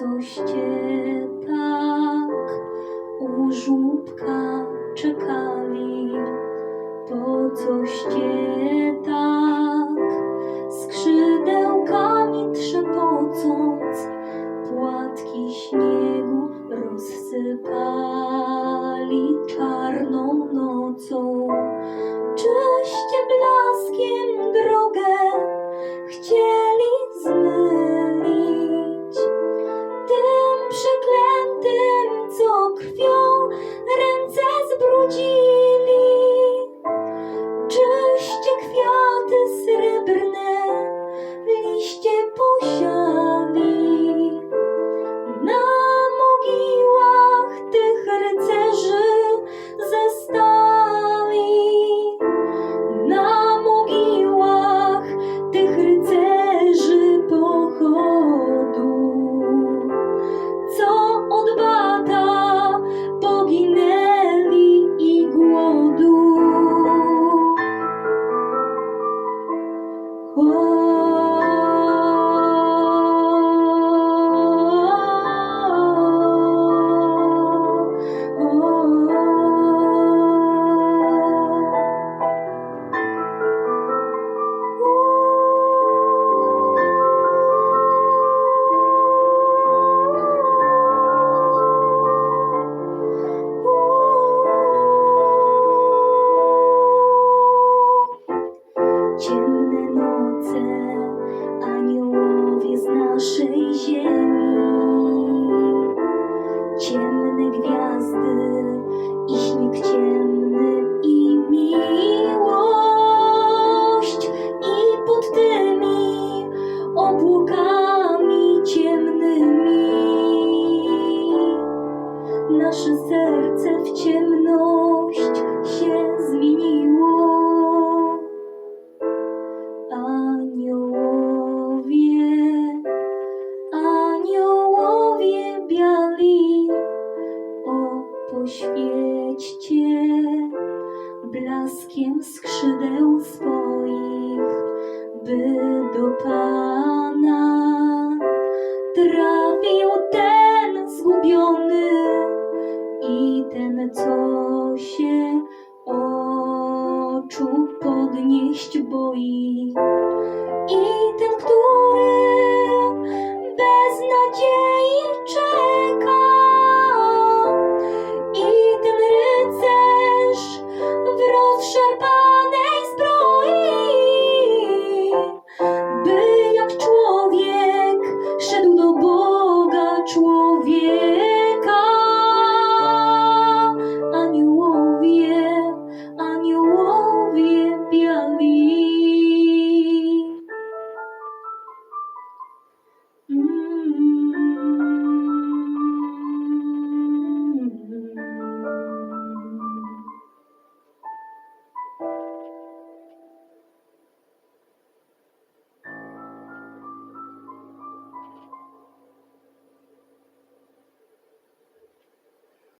coś cię tak u czekali, to coś cię 我。z naszej ziemi. blaskiem skrzydeł swoich, by do Pana trafił ten zgubiony i ten, co się oczu podnieść boi. I ten